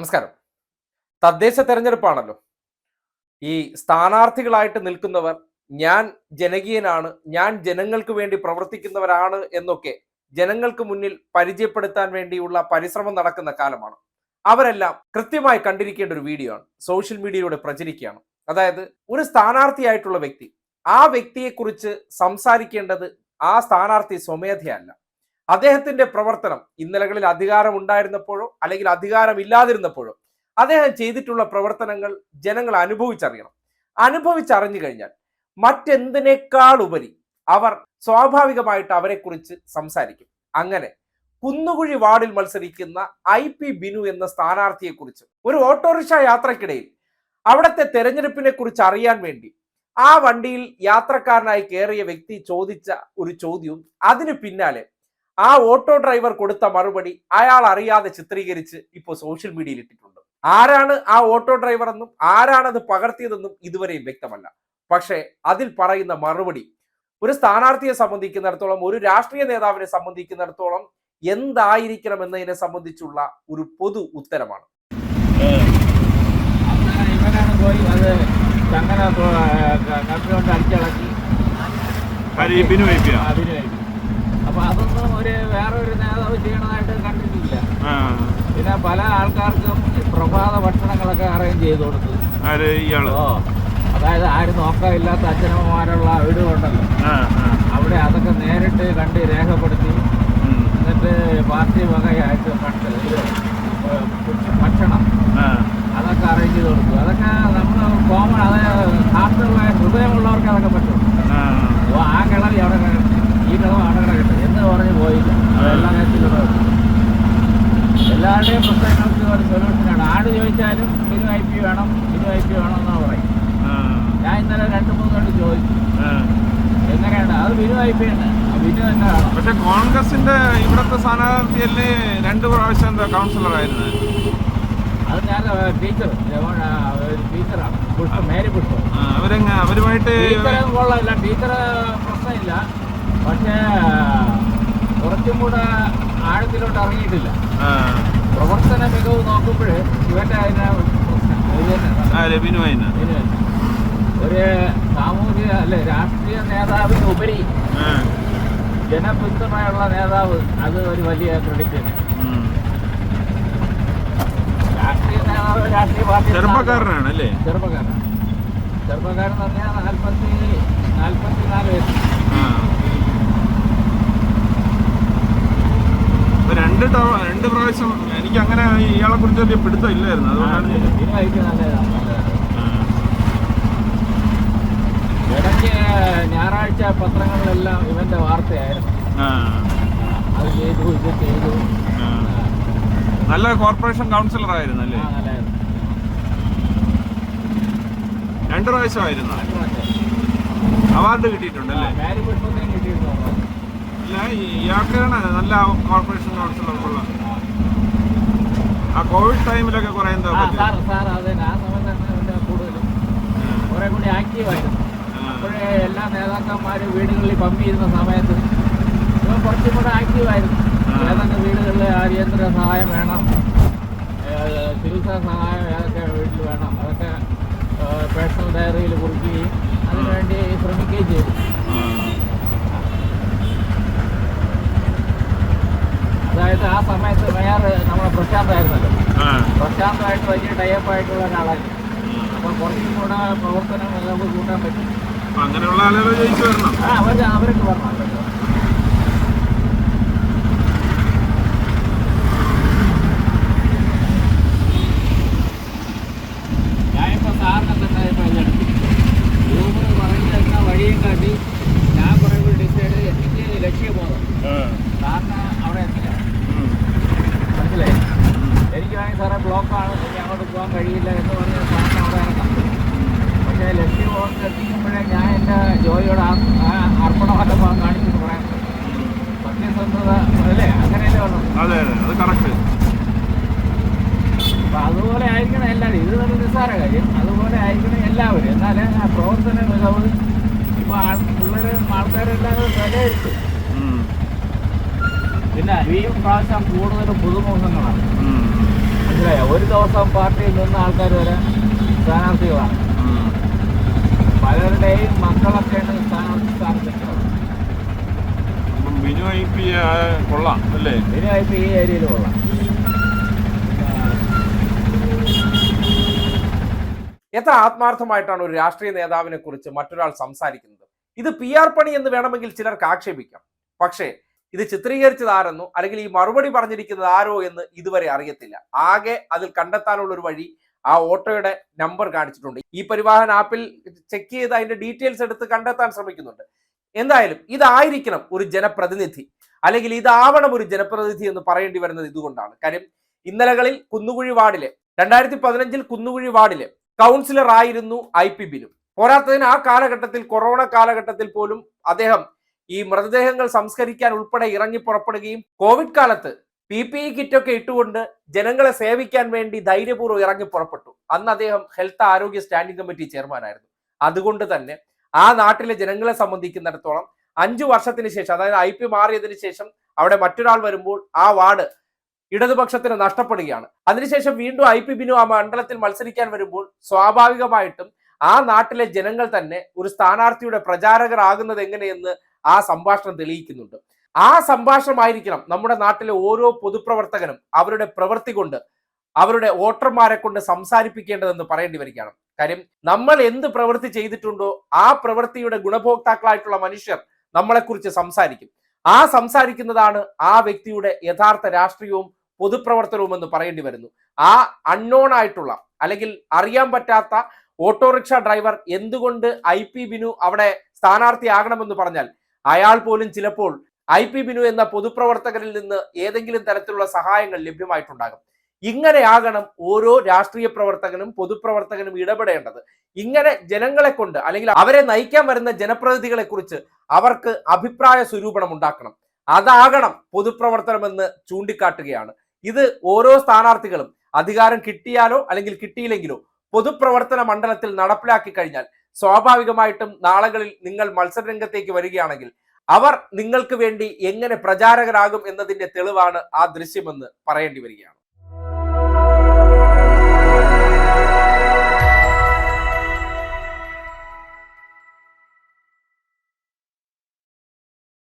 നമസ്കാരം. തദ്ദേശ തെരഞ്ഞെടുപ്പാണല്ലോ. ഈ സ്ഥാനാർത്ഥികളായിട്ട് നിൽക്കുന്നവർ ഞാൻ ജനകീയനാണ് ഞാൻ ജനങ്ങൾക്ക് വേണ്ടി പ്രവർത്തിക്കുന്നവരാണ് എന്നൊക്കെ ജനങ്ങൾക്ക് മുന്നിൽ പരിചയപ്പെടുത്താൻ വേണ്ടിയുള്ള പരിശ്രമം നടക്കുന്ന കാലമാണ്. അവരെല്ലാം കൃത്യമായി കണ്ടിരിക്കേണ്ട ഒരു വീഡിയോ ആണ്. സോഷ്യൽ മീഡിയയിലൂടെ പ്രചരിക്കുകയാണ്. അതായത് ഒരു സ്ഥാനാർത്ഥിയായിട്ടുള്ള വ്യക്തി ആ വ്യക്തിയെക്കുറിച്ച് സംസാരിക്കേണ്ടത് ആ സ്ഥാനാർത്ഥി സ്വമേധയല്ല അദ്ദേഹത്തിന്റെ പ്രവർത്തനം ഇന്നലകളിൽ അധികാരം ഉണ്ടായിരുന്നപ്പോഴോ അല്ലെങ്കിൽ അധികാരമില്ലാതിരുന്നപ്പോഴും അദ്ദേഹം ചെയ്തിട്ടുള്ള പ്രവർത്തനങ്ങൾ ജനങ്ങൾ അനുഭവിച്ചറിയണം. അനുഭവിച്ചറിഞ്ഞു കഴിഞ്ഞാൽ മറ്റെന്തിനേക്കാൾ ഉപരി അവർ സ്വാഭാവികമായിട്ട് അവരെക്കുറിച്ച് സംസാരിക്കും. അങ്ങനെ കുന്നുകുഴി വാർഡിൽ മത്സരിക്കുന്ന ഐ പി ബിനു എന്ന സ്ഥാനാർത്ഥിയെക്കുറിച്ച് ഒരു ഓട്ടോറിക്ഷ യാത്രക്കിടയിൽ അവിടുത്തെ തെരഞ്ഞെടുപ്പിനെ കുറിച്ച് അറിയാൻ വേണ്ടി ആ വണ്ടിയിൽ യാത്രക്കാരനായി കയറിയ വ്യക്തി ചോദിച്ച ഒരു ചോദ്യവും അതിനു പിന്നാലെ ആ ഓട്ടോ ഡ്രൈവർ കൊടുത്ത മറുപടി അയാൾ അറിയാതെ ചിത്രീകരിച്ച് ഇപ്പോൾ സോഷ്യൽ മീഡിയയിൽ ഇട്ടിട്ടുണ്ട്. ആരാണ് ആ ഓട്ടോ ഡ്രൈവർ എന്നും ആരാണത് പകർത്തിയതെന്നും ഇതുവരെയും വ്യക്തമല്ല. പക്ഷേ അതിൽ പറയുന്ന മറുപടി ഒരു സ്ഥാനാർത്ഥിയെ സംബന്ധിക്കുന്നിടത്തോളം ഒരു രാഷ്ട്രീയ നേതാവിനെ സംബന്ധിക്കുന്നിടത്തോളം എന്തായിരിക്കണം എന്നതിനെ സംബന്ധിച്ചുള്ള ഒരു പൊതു ഉത്തരമാണ്. അങ്ങനെ അപ്പൊ അതൊന്നും ഒരു വേറെ ഒരു നേതാവ് ചെയ്യണതായിട്ട് കണ്ടിട്ടില്ല. പിന്നെ പല ആൾക്കാർക്കും പ്രഭാത ഭക്ഷണങ്ങളൊക്കെ അറേഞ്ച് ചെയ്ത് കൊടുത്തു. ഓ അതായത് ആരും നോക്കാനില്ലാത്ത അച്ഛനമ്മമാരുള്ള വീടുകളുണ്ടല്ലോ. അവിടെ അതൊക്കെ നേരിട്ട് കണ്ട് രേഖപ്പെടുത്തി. എന്നിട്ട് പാർട്ടി വകയായിട്ട് ഫണ്ട് ഇത് ഭക്ഷണം ആ. അതൊക്കെ അറേഞ്ച് ചെയ്ത് കൊടുക്കും അതൊക്കെ നമ്മൾ കോമൺ അതായത് ഹാർട്ടുള്ള ഹൃദയമുള്ളവർക്ക് അതൊക്കെ പറ്റും ആ. ഓ ആ കിളവി അവിടെ കിടക്കട്ടെ ഈ കിളവ് അവിടെ കിടക്കട്ടെ എന്ന് പറഞ്ഞ് പോയില്ല അതെല്ലാം കാര്യത്തിലും എല്ലാവരുടെയും പ്രശ്നങ്ങൾക്ക് ഒരു സൊല്യൂഷനാണ് ആട് ചോദിച്ചാലും ബിനു ഐ പി വേണം ബിനു ഐ പി വേണം എന്നാണ് പറയും. ഞാൻ ഇന്നലെ രണ്ട് മൂന്ന് കണ്ട് ചോദിച്ചു. എങ്ങനെയാണ് അത് ബിനു ഐ പി ഉണ്ട് ആ ബിനു തന്നെ വേണം. പക്ഷെ കോൺഗ്രസിന്റെ ഇവിടത്തെ സ്ഥാനാർത്ഥിയല്ലേ രണ്ട് പ്രാവശ്യം എന്താ കൗൺസിലർ ആയിരുന്നു? അത് ഞാൻ ടീച്ചർ ടീച്ചറാണ്. പുഷ്പം മേരി പുഷ്പം. അവരെങ്ങ? അവരുമായിട്ട് കൊള്ളാമില്ല ടീച്ചർ പ്രശ്നമില്ല. പക്ഷേ കുറച്ചും കൂടെ ആഴത്തിലോട്ട് ഇറങ്ങിയിട്ടില്ല. പ്രവർത്തന മികവ് നോക്കുമ്പോൾ ഇവന്റെ അതിന് ഒരു സാമൂഹിക അല്ലെ രാഷ്ട്രീയ നേതാവിന് ഉപരി ജനപിന്തുണയുള്ള നേതാവ് അത് ഒരു വലിയ ക്രെഡിറ്റ് തന്നെ. രാഷ്ട്രീയ നേതാവ് രാഷ്ട്രീയ പാർട്ടി ചെറുപ്പക്കാരനാണ് അല്ലേ? ചെറുപ്പക്കാരൻ ചെറുപ്പക്കാരൻ എന്ന് പറഞ്ഞാൽ നാൽപ്പത്തി നാൽപ്പത്തിനാല് വയസ്സ് ആ. ഇപ്പൊ രണ്ട് രണ്ട് പ്രാവശ്യം എനിക്ക് അങ്ങനെ ഇയാളെ കുറിച്ച് വലിയ പിടുത്തം ഇല്ലായിരുന്നു അതുകൊണ്ടാണ്. ഇടയ്ക്ക് ഞായറാഴ്ച പത്രങ്ങളിലെല്ലാം ഇവന്റെ വാർത്തയായിരുന്നു. അത് ചെയ്തു ഇത് ചെയ്തു. നല്ല കോർപ്പറേഷൻ കൗൺസിലർ ആയിരുന്നു അല്ലേ രണ്ട് പ്രാവശ്യമായിരുന്നു. അവാർഡ് അല്ലേ? കിട്ടിയിട്ടുണ്ട് അല്ല ഈ- ഇയാൾക്കാണ് നല്ല കോർപ്പറേഷൻ കൗൺസിലർക്കുള്ള ആ. കോവിഡ് ടൈമിലൊക്കെ കുറെ എന്താ സാർ സാർ അതെ ആ സമയത്താണ് കൂടുതലും കുറെ കൂടി ആക്റ്റീവായിരുന്നു അപ്പോഴേ എല്ലാ നേതാക്കന്മാരും വീടുകളിൽ പമ്പ് ചെയ്യുന്ന സമയത്ത് കുറച്ചും കൂടെ ആക്റ്റീവായിരുന്നു. ഏതൊക്കെ വീടുകളിൽ അടിയന്തര സഹായം വേണം ചികിത്സാ സഹായം ഏതൊക്കെ വീട്ടിൽ വേണം അതൊക്കെ പേഴ്സണൽ ഡയറിയിൽ കുറിക്കുകയും അതിനുവേണ്ടി ശ്രമിക്കുകയും ചെയ്തു. അതായത് ആ സമയത്ത് മേയർ നമ്മുടെ പ്രശാന്തായിരുന്നല്ലോ. പ്രശാന്തമായിട്ട് വലിയ ടൈപ്പായിട്ടുള്ള ഒരാളായിരുന്നു അപ്പോൾ കുറച്ചും കൂടെ പ്രവർത്തനം നമുക്ക് കൂട്ടാൻ പറ്റും. അങ്ങനെയുള്ള ആളുകൾ ജയിച്ചു വരണം. ആ അവർ അവരൊക്കെ പറഞ്ഞു അവരൊക്കെ പറഞ്ഞു. ഞാനിപ്പോൾ സാറിനെ തന്നെ ഇപ്പോൾ ഇതെടുത്തു ഗ്രൂപ്പിന് പറയുന്നത് എന്നാ വഴിയും കാട്ടി ഞാൻ കുറേ കൂടി ഡിസൈഡ് ചെയ്ത് എനിക്ക് ലക്ഷ്യബോധം സാറിന് അവിടെ എത്തില്ല മനസ്സിലായി എനിക്ക് വേണമെങ്കിൽ സാറേ ബ്ലോക്കാണ് എനിക്ക് അങ്ങോട്ട് പോകാൻ കഴിയില്ല എന്ന് പറഞ്ഞ് സാറിന് അവിടെ ഇറങ്ങാം പക്ഷേ ലക്ഷ്യബോധത്തിൽ എത്തിക്കുമ്പോഴേ ഞാൻ എന്റെ ജോലിയോട് ആ ആ അർപ്പണമല്ല കാണിച്ചിട്ട് പറയാം സത്യസന്ധത അല്ലേ അങ്ങനെയല്ലേ പറഞ്ഞു അതെ അതെ അത് കറക്റ്റ് അപ്പം അതുപോലെ ആയിരിക്കണം എല്ലാവരും നിസ്സാര കാര്യം അതുപോലെ ആയിരിക്കണം എല്ലാവരും. എന്നാലേ ആ പ്രവർത്തന മികവ് ഇപ്പോൾ ആൾ പിള്ളേരും ആൾക്കാരെല്ലാവരും വിലയിരുത്തും പിന്നെ ഈ പ്രാവശ്യം കൂടുതലും പുതുമുഖങ്ങളാണ് മനസ്സിലായോ? ഒരു ദിവസം പാർട്ടിയിൽ നിന്ന് ആൾക്കാർ വരെ സ്ഥാനാർത്ഥികളാണ്. പലരുടെയും മക്കളൊക്കെയാണ് സ്ഥാനാർത്ഥി അപ്പം ബിനു ഐ പി കൊള്ളാം അല്ലേ? ഇതിനായിട്ട് ഈ ഏരിയയിൽ കൊള്ളാം. എത്ര ആത്മാർത്ഥമായിട്ടാണ് ഒരു രാഷ്ട്രീയ നേതാവിനെ കുറിച്ച് മറ്റൊരാൾ സംസാരിക്കുന്നത്? ഇത് പി ആർ പണി എന്ന് വേണമെങ്കിൽ ചിലർക്ക് ആക്ഷേപിക്കാം. പക്ഷേ ഇത് ചിത്രീകരിച്ചത് ആരെന്നോ അല്ലെങ്കിൽ ഈ മറുപടി പറഞ്ഞിരിക്കുന്നത് ആരോ എന്ന് ഇതുവരെ അറിയത്തില്ല. ആകെ അതിൽ കണ്ടെത്താനുള്ള ഒരു വഴി ആ ഓട്ടോയുടെ നമ്പർ കാണിച്ചിട്ടുണ്ട്. ഈ പരിവാഹൻ ആപ്പിൽ ചെക്ക് ചെയ്ത് അതിന്റെ ഡീറ്റെയിൽസ് എടുത്ത് കണ്ടെത്താൻ ശ്രമിക്കുന്നുണ്ട്. എന്തായാലും ഇതായിരിക്കണം ഒരു ജനപ്രതിനിധി. അല്ലെങ്കിൽ ഇതാവണം ഒരു ജനപ്രതിനിധി എന്ന് പറയേണ്ടി വരുന്നത് ഇതുകൊണ്ടാണ്. കാര്യം ഇന്നലകളിൽ കുന്നുകുഴി വാർഡിലെ രണ്ടായിരത്തി പതിനഞ്ചിൽ കുന്നുകുഴി വാർഡിലെ കൗൺസിലർ ആയിരുന്നു ഐ പി ബിനു. പോരാത്തതിന് ആ കാലഘട്ടത്തിൽ കൊറോണ കാലഘട്ടത്തിൽ പോലും അദ്ദേഹം ഈ മൃതദേഹങ്ങൾ സംസ്കരിക്കാൻ ഉൾപ്പെടെ ഇറങ്ങി പുറപ്പെടുകയും കോവിഡ് കാലത്ത് പി പി ഇ കിറ്റൊക്കെ ഇട്ടുകൊണ്ട് ജനങ്ങളെ സേവിക്കാൻ വേണ്ടി ധൈര്യപൂർവം ഇറങ്ങി പുറപ്പെട്ടു. അന്ന് അദ്ദേഹം ഹെൽത്ത് ആരോഗ്യ സ്റ്റാൻഡിംഗ് കമ്മിറ്റി ചെയർമാനായിരുന്നു. അതുകൊണ്ട് തന്നെ ആ നാട്ടിലെ ജനങ്ങളെ സംബന്ധിക്കുന്നിടത്തോളം അഞ്ചു വർഷത്തിന് ശേഷം അതായത് ഐ പി മാറിയതിനു ശേഷം അവിടെ മറ്റൊരാൾ വരുമ്പോൾ ആ വാർഡ് ഇടതുപക്ഷത്തിന് നഷ്ടപ്പെടുകയാണ്. അതിനുശേഷം വീണ്ടും ഐ പി ബിനു ആ മണ്ഡലത്തിൽ മത്സരിക്കാൻ വരുമ്പോൾ സ്വാഭാവികമായിട്ടും ആ നാട്ടിലെ ജനങ്ങൾ തന്നെ ഒരു സ്ഥാനാർത്ഥിയുടെ പ്രചാരകരാകുന്നത് എങ്ങനെയെന്ന് ആ സംഭാഷണം തെളിയിക്കുന്നുണ്ട്. ആ സംഭാഷണമായിരിക്കണം നമ്മുടെ നാട്ടിലെ ഓരോ പൊതുപ്രവർത്തകനും അവരുടെ പ്രവൃത്തി കൊണ്ട് അവരുടെ വോട്ടർമാരെ കൊണ്ട് സംസാരിപ്പിക്കേണ്ടതെന്ന് പറയേണ്ടി വരികയാണ്. കാര്യം നമ്മൾ എന്ത് പ്രവൃത്തി ചെയ്തിട്ടുണ്ടോ ആ പ്രവൃത്തിയുടെ ഗുണഭോക്താക്കളായിട്ടുള്ള മനുഷ്യർ നമ്മളെക്കുറിച്ച് സംസാരിക്കും. ആ സംസാരിക്കുന്നതാണ് ആ വ്യക്തിയുടെ യഥാർത്ഥ രാഷ്ട്രീയവും പൊതുപ്രവർത്തനവും എന്ന് പറയേണ്ടി വരുന്നു. ആ അൺനോൺ ആയിട്ടുള്ള അല്ലെങ്കിൽ അറിയാൻ പറ്റാത്ത ഓട്ടോറിക്ഷ ഡ്രൈവർ എന്തുകൊണ്ട് ഐ പി ബിനു അവിടെ സ്ഥാനാർത്ഥിയാകണമെന്ന് പറഞ്ഞാൽ അയാൾ പോലും ചിലപ്പോൾ ഐ പി ബിനു എന്ന പൊതുപ്രവർത്തകരിൽ നിന്ന് ഏതെങ്കിലും തരത്തിലുള്ള സഹായങ്ങൾ ലഭ്യമായിട്ടുണ്ടാകും. ഇങ്ങനെയാകണം ഓരോ രാഷ്ട്രീയ പ്രവർത്തകനും പൊതുപ്രവർത്തകനും ഇടപെടേണ്ടത്. ഇങ്ങനെ ജനങ്ങളെ കൊണ്ട് അല്ലെങ്കിൽ അവരെ നയിക്കാൻ വരുന്ന ജനപ്രതിനിധികളെ കുറിച്ച് അവർക്ക് അഭിപ്രായ സ്വരൂപണം ഉണ്ടാക്കണം. അതാകണം പൊതുപ്രവർത്തനമെന്ന് ചൂണ്ടിക്കാട്ടുകയാണ്. ഇത് ഓരോ സ്ഥാനാർത്ഥികളും അധികാരം കിട്ടിയാലോ അല്ലെങ്കിൽ കിട്ടിയില്ലെങ്കിലോ പൊതുപ്രവർത്തന മണ്ഡലത്തിൽ നടപ്പിലാക്കി കഴിഞ്ഞാൽ സ്വാഭാവികമായിട്ടും നാളുകളിൽ നിങ്ങൾ മത്സരരംഗത്തേക്ക് വരികയാണെങ്കിൽ അവർ നിങ്ങൾക്ക് വേണ്ടി എങ്ങനെ പ്രചാരകരാകും എന്നതിന്റെ തെളിവാണ് ആ ദൃശ്യമെന്ന് പറയേണ്ടി വരികയാണ്.